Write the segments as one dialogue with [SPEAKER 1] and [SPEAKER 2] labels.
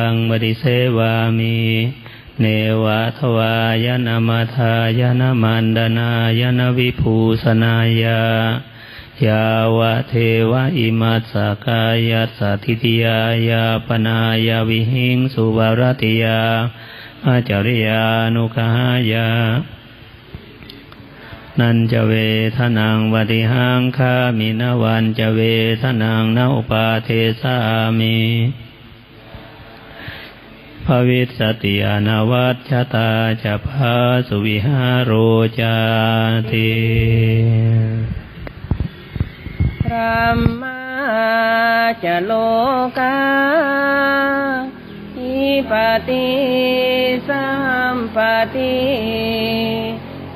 [SPEAKER 1] ตังบริเสวามิเนวะทวายนามาทายนามันดนายนาวิภูสนายายาวะเทวะอิมัสสกายาสัทธิติยายาปนายาวิหิงสุวารติยาอาจาริยานุขายานันจะเวทนังวติหังคามินวันจะเวทนังนาอุปาเทสามิ ภวิสติอนาวัชตาจะพาสุวิหารโรจาติ
[SPEAKER 2] พระมาจะโลกาอิปติสัมปติ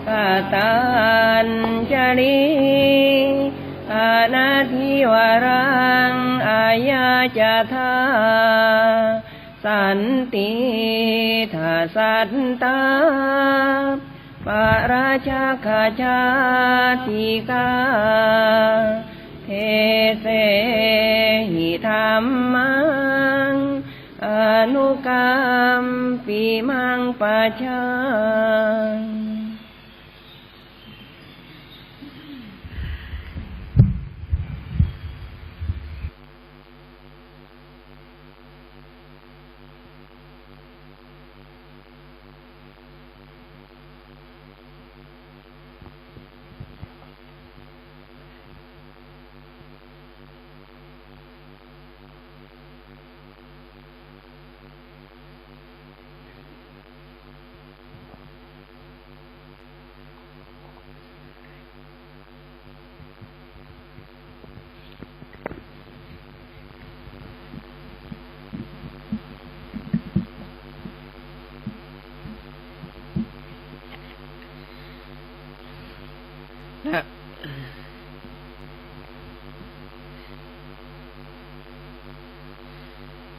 [SPEAKER 2] กตัญจริอานาทิวรังอายาจทา สันติทาสัตตาปาราชาคาชาติกา เทเสหิธรรมัง อนุกรรมปีมังปะชัง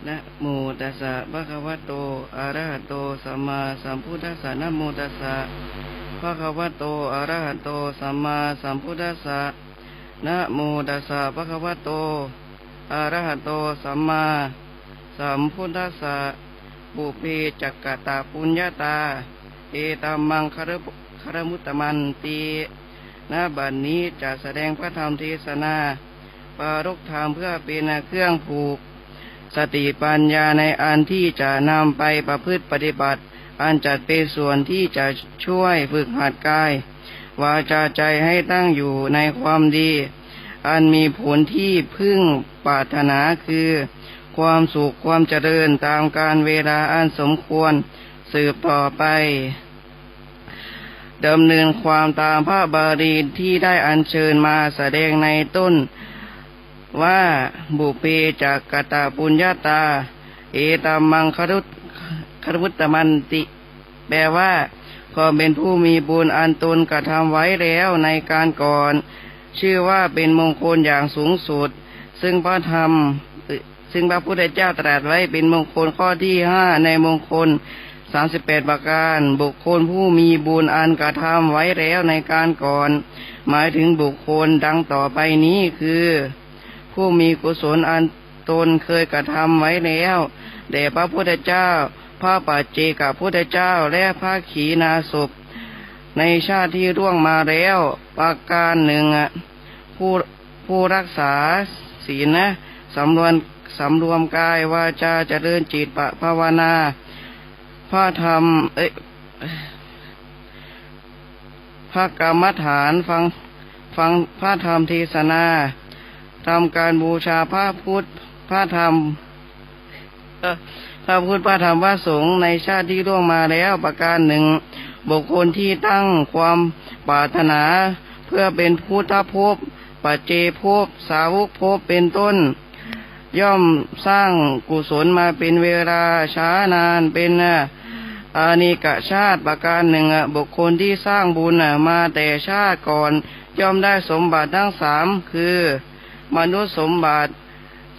[SPEAKER 3] นะโมตัสสะภะคะวะโตอะระหะโตสัมมาสัมพุทธัสสะนะโมตัสสะภะคะวะโตอะระหะโตสัมมาสัมพุทธัสสะนะโมตัสสะภะคะวะโตอะระหะโตสัมมาสัมพุทธัสสะปุเพจักกตาปุญญาตา เอตัมมังคารุคารมุตตมันตีณบัดนี้จะแสดงพระธรรมเทศนา ปารกธรรมเพื่อเป็นเครื่องผูก สติปัญญาในอันที่จะนำไปประพฤติปฏิบัติ อันจัดเป็นส่วนที่จะช่วยฝึกหัดกาย วาจาใจให้ตั้งอยู่ในความดี อันมีผลที่พึ่งปรารถนาคือ ความสุขความเจริญตามการเวลาอันสมควรสืบต่อไปดำเนินความตามพระบาลีที่ได้อัญเชิญมาแสดงในต้น ว่าบุเพจากกตาปุญญาตา เอตามังครุตครุตตมันติ แปลว่าก็เป็นผู้มีบุญอันตนกระทำไว้แล้วในการก่อน ชื่อว่าเป็นมงคลอย่างสูงสุด ซึ่งพระธรรม ซึ่งพระพุทธเจ้าตรัสไว้เป็นมงคลข้อที่ห้าในมงคลสามสิบแปดประการ บุคคลผู้มีบุญอันกระทำไว้แล้วในการก่อน หมายถึงบุคคลดังต่อไปนี้คือ ผู้มีกุศลอันตนเคยกระทำไว้แล้วแด่พระพุทธเจ้า พระปัจเจกพุทธเจ้าและพระขีณาสพในชาติที่ร่วงมาแล้วประการหนึ่งผู้ผู้รักษาศีลนะสำรวมสำรวมกายวาจาเจริญจิตปะภาวนาพระธรรมเอ้ยพระกรรมฐานฟังฟังพระธรรมเทศนา ทำการบูชาพระพุทธพระธรรมเอ่อพระพุทธพระธรรมพระสงฆ์ในชาติที่ล่วงมาแล้วประการหนึ่ง บุคคลที่ตั้งความปรารถนาเพื่อเป็นพุทธภพปัจเจภพสาวกภพเป็นต้น ย่อมสร้างกุศลมาเป็นเวลาช้านานเป็นอะอานิกชาติประการหนึ่งอะบุคคลที่สร้างบุญอะมาแต่ชาติก่อน ย่อมได้สมบัติทั้งสามคือ มนุษย์สมบัติ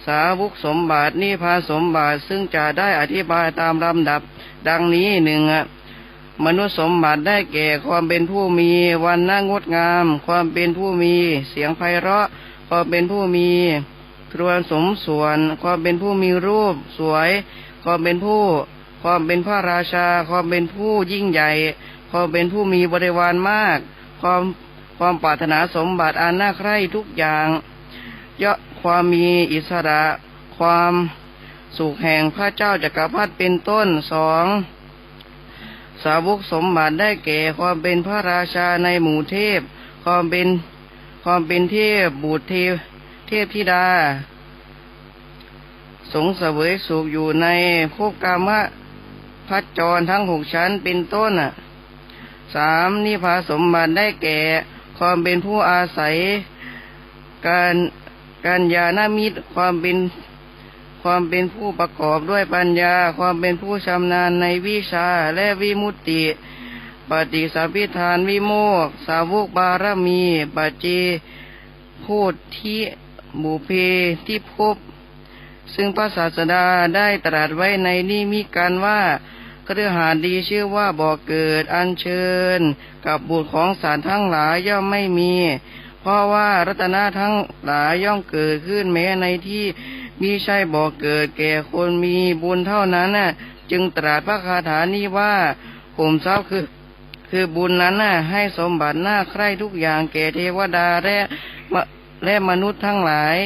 [SPEAKER 3] สาวุกสมบัตินิพพานสมบัติซึ่งจะได้อธิบายตามลำดับ ดังนี้หนึ่งอะมนุษย์สมบัติได้แก่ความเป็นผู้มีวันน่างดงาม ความเป็นผู้มีเสียงไพเราะ ความเป็นผู้มีครวนสมส่วน ความเป็นผู้มีรูปสวยคความเป็นผู้ ความเป็นพระราชา ความเป็นผู้ยิ่งใหญ่ ความเป็นผู้มีบริวารมาก ความความปรารถนาสมบัติอันน่าใคร่ทุกอย่าง ยะความมีอิสระความสุขแห่งพระเจ้าจักรพรรดิเป็นต้นสองสาวกสมบัติได้แก่ความเป็นพระราชาในหมู่เทพ ความเป็นความเป็นเทพบุตรเทพเทพธิดา สงเสวยสุขอยู่ในภพกามะพัจจรทั้งหกชั้นเป็นต้นสามนิพพาสมบัติได้แก่ ความเป็นผู้อาศัย การ การยานามิตรความเป็นความเป็นผู้ประกอบด้วยปัญญา ความเป็นผู้ชำนาญในวิชาและวิมุตติ ปฏิสัมพิธานวิโมก สาวกบารมีปัจเจพูดที่บุเพที่พบ ซึ่งพระศาสดาได้ตรัสไว้ในนิมิกันว่าเครือหาสดีชื่อว่าบ่อเกิดอันเชิญ กับบุตรของสารทั้งหลายย่อมไม่มี เพราะว่ารัตนะทั้งหลายย่อมเกิดขึ้นแม้ในที่มิใช่บ่อเกิดแก่คนมีบุญเท่านั้นน่ะ จึงตรัสพระคาถานี้ว่าผมทรัพย์คือ คือบุญนั้นน่ะ ให้สมบัติหน้าใคร่ทุกอย่างแก่เทวดาและและมนุษย์ทั้งหลาย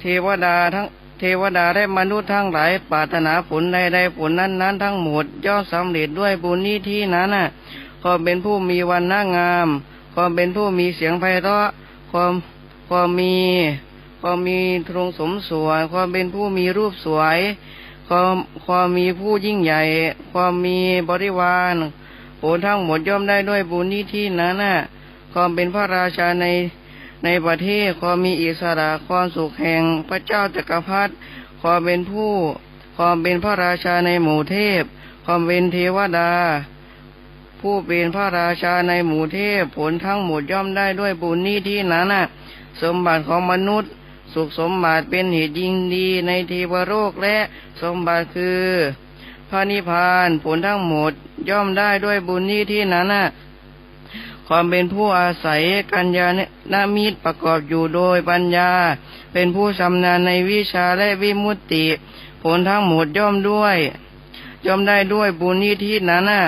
[SPEAKER 3] เทวดาทั้งเทวดาและมนุษย์ทั้งหลายปรารถนาผลใดๆผลนั้นนั้นทั้งหมดย่อมสำเร็จด้วยบุญนี้ที่นั้นน่ะ ความเป็นผู้มีวันน้างาม ความเป็นผู้มีเสียงไพเราะ ความความมีความมีทรงสมสวยความเป็นผู้มีรูปสวย ความความมีผู้ยิ่งใหญ่ ความมีบริวารผลทั้งหมดย่อมได้ด้วยบุญนี้ที่นั้นน่ะความเป็นพระราชาในในประเทศความมีอิสระความสุขแห่งพระเจ้าจักรพรรดิความเป็นผู้ ความเป็นพระราชาในหมู่เทพ ความเป็นเทวดา ผู้เป็นพระราชาในหมู่เทพผลทั้งหมดย่อมได้ด้วยบุญนี้ที่นั้นน่ะสมบัติของมนุษย์ สุขสมบัติเป็นเหตุยิ่งดีในเทวโลกและสมบัติคือ พระนิพพานผลทั้งหมดย่อมได้ด้วยบุญนี้ที่นั้นน่ะความเป็นผู้อาศัยกัญญาณมิตรประกอบอยู่โดยปัญญา เป็นผู้ชำนาญในวิชาและวิมุตติ ผลทั้งหมดย่อมด้วย ย่อมได้ด้วยบุญนี้ที่นั้นน่ะ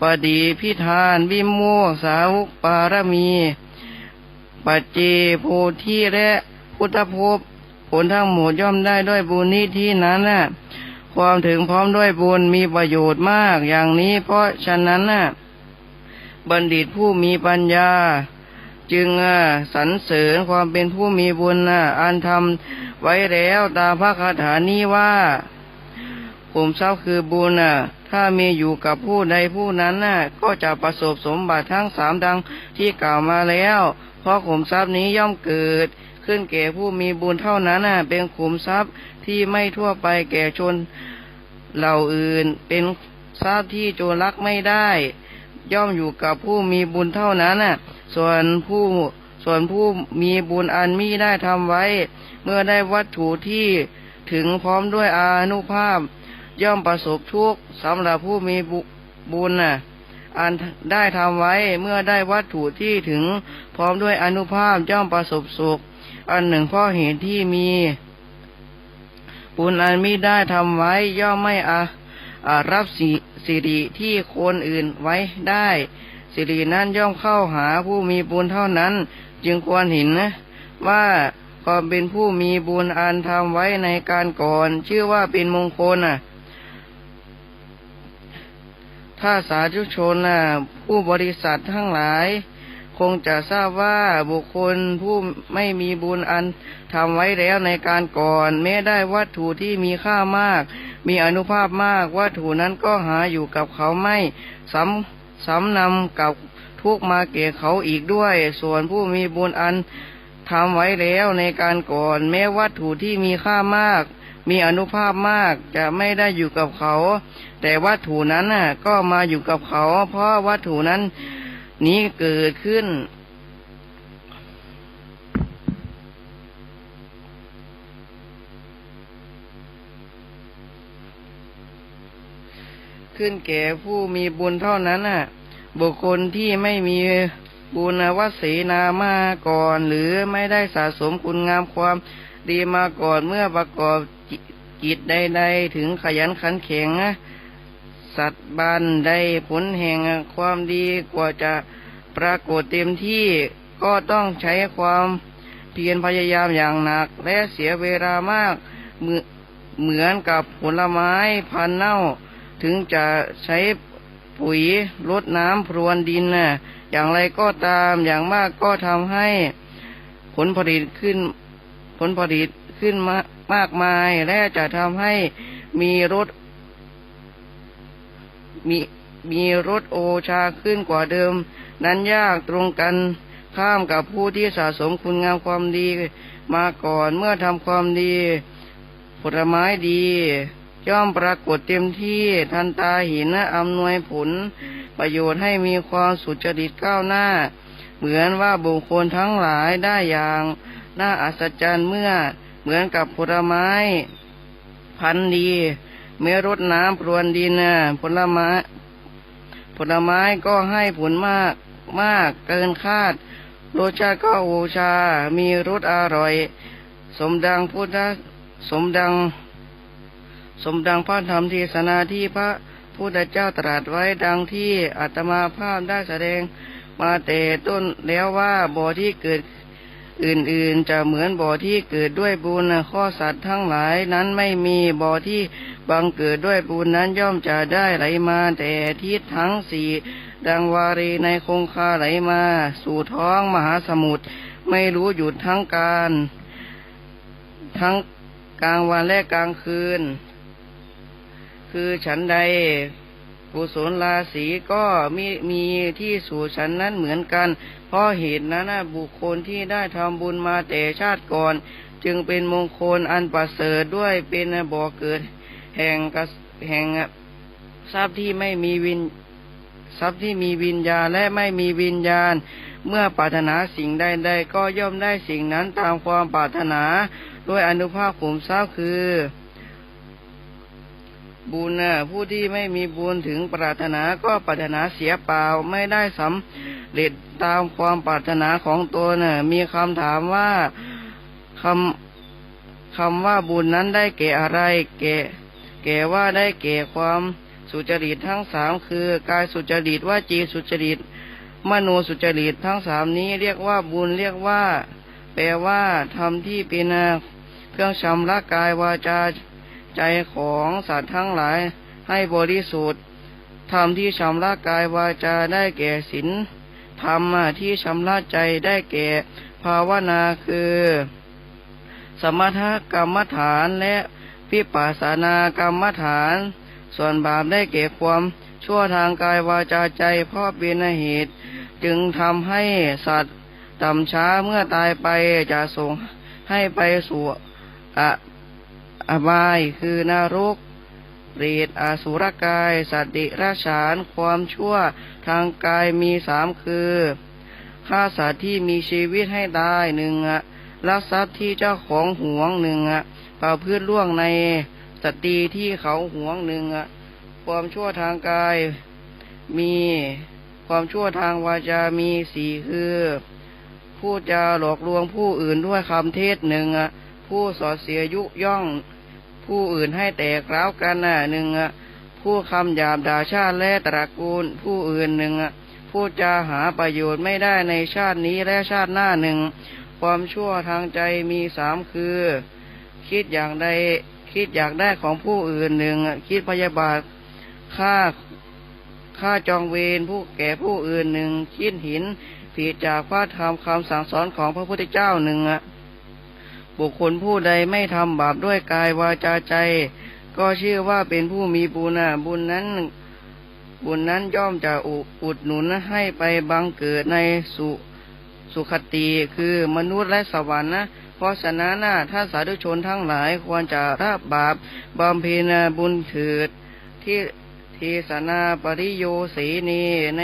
[SPEAKER 3] ปฏิพิธานวิโมกข์สาวกปารมี ปัจเจโพธิและพุทธภพผลทั้งหมดย่อมได้ด้วยบุญนี้ที่นั้นน่ะความถึงพร้อมด้วยบุญมีประโยชน์มากอย่างนี้เพราะฉะนั้นน่ะบัณฑิตผู้มีปัญญา จึงอะสรรเสริญความเป็นผู้มีบุญน่ะอันทำไว้แล้วตามพระคาถานี้ว่า ผมทรัพย์คือบุญน่ะ ถ้ามีอยู่กับผู้ใดผู้นั้นน่ะ ก็จะประสบสมบัติทั้งสามดังที่กล่าวมาแล้ว เพราะขุมทรัพย์นี้ย่อมเกิด ขึ้นแก่ผู้มีบุญเท่านั้นน่ะ เป็นขุมทรัพย์ที่ไม่ทั่วไปแก่ชนเหล่าอื่น เป็นทรัพย์ที่โจรลักไม่ได้ ย่อมอยู่กับผู้มีบุญเท่านั้นน่ะ ส่วนผู้ส่วนผู้มีบุญอันมิได้ทำไว้ เมื่อได้วัตถุที่ถึงพร้อมด้วยอานุภาพ ย่อมประสบทุกข์สำหรับผู้มีบุบญน่ะอันได้ทำไว้เมื่อได้วัตถุที่ถึงพร้อมด้วยอนุภาพย่อมประสบสุข อันหนึ่งเพราะเหตุที่มีบุญอันมิได้ทำไว้ย่อมไม่อารับสิสิริที่คนอื่นไว้ได้ สิรินั้นย่อมเข้าหาผู้มีบุญเท่านั้น จึงควรเห็นนะว่าความเป็นผู้มีบุญอันทำไว้ในการก่อน ชื่อว่าเป็นมงคลน่ะ ถ้าสาธุชนน่ะผู้บริษัททั้งหลาย คงจะทราบว่าบุคคลผู้ไม่มีบุญอันทำไว้แล้วในการก่อน แม้ได้วัตถุที่มีค่ามาก มีอนุภาพมากวัตถุนั้นก็หาอยู่กับเขาไม่สำสำนำกับทุกมาเก่เขาอีกด้วย ส่วนผู้มีบุญอันทำไว้แล้วในการก่อน แม้วัตถุที่มีค่ามาก มีอนุภาพมากจะไม่ได้อยู่กับเขา แต่วัตถุนั้นน่ะ ก็มาอยู่กับเขา เพราะวัตถุนั้น นี้เกิดขึ้นขึ้นแก่ผู้มีบุญเท่านั้นน่ะ บุคคลที่ไม่มีบุญวัดศีนามาก่อน หรือไม่ได้สะสมคุณงามความดีมาก่อนเมื่อประกอบ กิจใดๆถึงขยันขันแข็ง สัตว์บันได้ผลแห่งความดีกว่าจะปรากฏเต็มที่ก็ต้องใช้ความเพียรพยายามอย่างหนัก และเสียเวลามากเหมือนกับผลไม้พันเน่า ถึงจะใช้ปุ๋ยลดน้ำพรวนดินนะอย่างไรก็ตามอย่างมากก็ทำให้ผลผลิตขึ้น ผลผลิตขึ้นมา มากมาย และจะทำให้มีรสมีมีรสโอชาขึ้นกว่าเดิม นั้นยากตรงกันข้ามกับผู้ที่สะสมคุณงามความดีมาก่อนเมื่อทำความดีผลไม้ดี ย่อมปรากฏเต็มที่ทันตาหินอำนวยผล ประโยชน์ให้มีความสุจริตก้าวหน้า เหมือนว่าบุคคลทั้งหลายได้อย่าง น่าอัศจรรย์เมื่อ เหมือนกับผลไม้ พันดี เมื่อรดน้ำปรวนดินผลไม้ ผลไม้ก็ให้ผลมากมากเกินคาด รสชาติก็โอชา มีรสอร่อย สมดังพุทธสมดัง สมดังพระธรรมเทศนาที่พระพุทธเจ้าตรัสไว้ดังที่อาตมาภาพได้แสดงมาแต่ต้นแล้วว่าบ่อที่เกิด อื่นๆจะเหมือนบ่อที่เกิดด้วยบุญข้อสัตว์ทั้งหลายนั้นไม่มีบ่อที่บังเกิดด้วยบุญนั้นย่อมจะได้ไหลมาแต่ทิศทั้งสี่ดังวารีในคงคาไหลมา สู่ท้องมหาสมุทรไม่รู้หยุดทั้งการ ทั้งกลางวันและกลางคืน คือฉันใด กุศลราศีก็มีมีที่สู่ฉันนั้นเหมือนกัน เพราะเหตุนั้นบุคคลที่ได้ทำบุญมาแต่ชาติก่อน จึงเป็นมงคลอันประเสริฐด้วยเป็นบ่อเกิด แห่งแห่งทรัพย์ที่ไม่มีวินทรัพย์ที่มีวิญญาณและไม่มีวิญญาณ เมื่อปรารถนาสิ่งใดๆก็ย่อมได้สิ่งนั้นตามความปรารถนา ด้วยอนุภาพขุมทรัพย์คือ บุญนะผู้ที่ไม่มีบุญถึงปรารถนาก็ปรารถนาเสียเปล่าไม่ได้สำเร็จตามความปรารถนาของตนนะมีคำถามว่าคำคำว่าบุญนั้นได้แก่อะไร แก่ แก่ว่าได้แก่ความสุจริตทั้งสามคือกายสุจริตว่าจีสุจริต มโนสุจริตทั้งสามนี้เรียกว่าบุญเรียกว่า แปลว่าทำที่เป็นเครื่องชำระกายวาจา ใจของสัตว์ทั้งหลายให้บริสุทธิ์ทำที่ชำระกายวาจาได้แก่ศีลธรรมที่ชำระใจได้แก่ภาวนาคือ สมถกรรมฐานและพิปัสสนากรรมฐาน ส่วนบาปได้เก็บความชั่วทางกายวาจาใจเพราะเป็นเหตุ จึงทำให้สัตว์ต่ำช้าเมื่อตายไปจะส่งให้ไปสู่อะ อบายคือนรกเปรตอสุรกาย สัตติราชาน ความชั่วทางกายมีสามคือฆ่าสัตว์ที่มีชีวิตให้ตายหนึ่งลักทรัพย์ที่เจ้าของหวงหนึ่งประพฤติล่วงในสตรีที่เขาหวงหนึ่งอะความชั่วทางกายมีความชั่วทางวาจามีสี่คือพูดจาหลอกลวงผู้อื่นด้วยคำเทศหนึ่งอะผู้สอดเสียยุย่อง ผู้อื่นให้แตกร้าวกันน่ะหนึ่งผู้คำหยาบด่าชาติและตระกูล ผู้อื่นหนึ่งอะพูดจาหาประโยชน์ไม่ได้ในชาตินี้และชาติหน้าหนึ่ง ความชั่วทางใจมีสามคือ คิดอย่างใดคิดอยากได้ของผู้อื่นหนึ่งคิดพยาบาทฆ่าฆ่าจองเวรผู้แก่ผู้อื่นหนึ่งคิดหินผิดจากพระธรรมคำสั่งสอนของพระพุทธเจ้าหนึ่ง บุคคลผู้ใดไม่ทำบาปด้วยกายวาจาใจ ก็ชื่อว่าเป็นผู้มีบุญบุญนั้น บุญนั้นย่อมจะอุดหนุนให้ไปบังเกิดในสุสุขติคือมนุษย์และสวรรค์นะเพราะฉะนั้นถ้าสาธุชนทั้งหลายควรจะรับบาปบำเพ็ญบุญเถืดที่เทศนาปริโยสีนีใน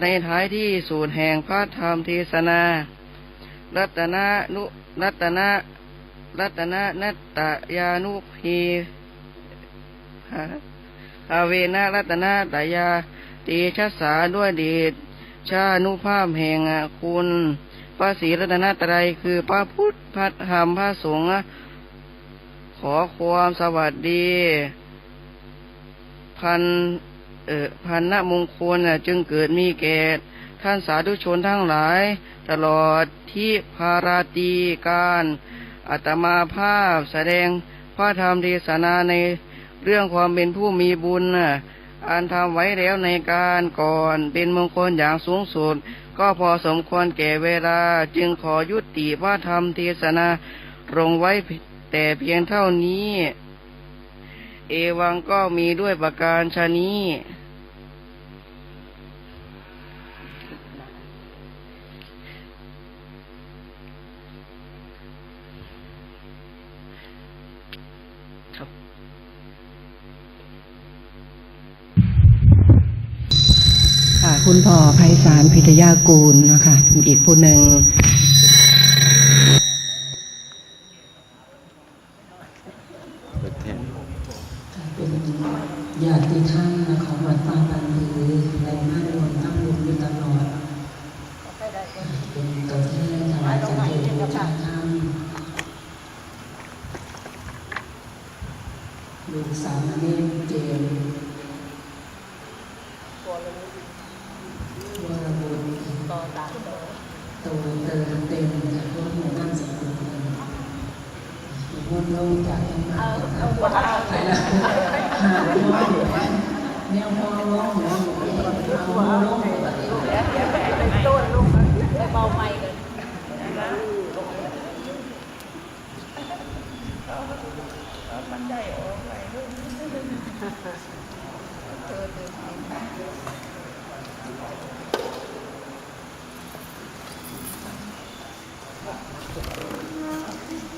[SPEAKER 3] ในท้ายที่สูตรแห่งพระธรรมเทศนา รัตนานุรัตนารัตนานัตตยานุพีอาเวนะรัตนาตยาตีชะสาด้วยเดชชานุภาพแห่งคุณพระศรีรัตนตรัยคือพระพุทธพระธรรมพระสงฆ์ขอความสวัสดี พันเอ่อพันนมงคลน่ะจึงเกิดมีแก่ ท่านสาธุชนทั้งหลาย ตลอดที่พาราตีการอัตมาภาพแสดงพระธรรมเทศนาในเรื่องความเป็นผู้มีบุญอันทำไว้แล้วในการก่อนเป็นมงคลอย่างสูงสุด ก็พอสมควรแก่เวลาจึงขอยุติพระธรรมเทศนาลงไว้แต่เพียงเท่านี้ เอวังก็มีด้วยประการชนี้ คุ
[SPEAKER 4] ณพ่อไพศาลพิทยากูลนะคะอีกผู้หนึ่งเป็นญาติท่านของวัดป่าบันพือและมารวมตั้งบุญอยู่ตลอด เป็นตัวแทนถวายจันเทบูชาธรรมลูกสาวเนมเจมส์ วรบุตรตัวเติมเต็มจากพวกหมู่นั่งสกุลเลย หมดลงจากทั้งหมดไปแล้วหาไม่ได้แนวมองร้องหัวหมูเอาร้องปกติ
[SPEAKER 3] ค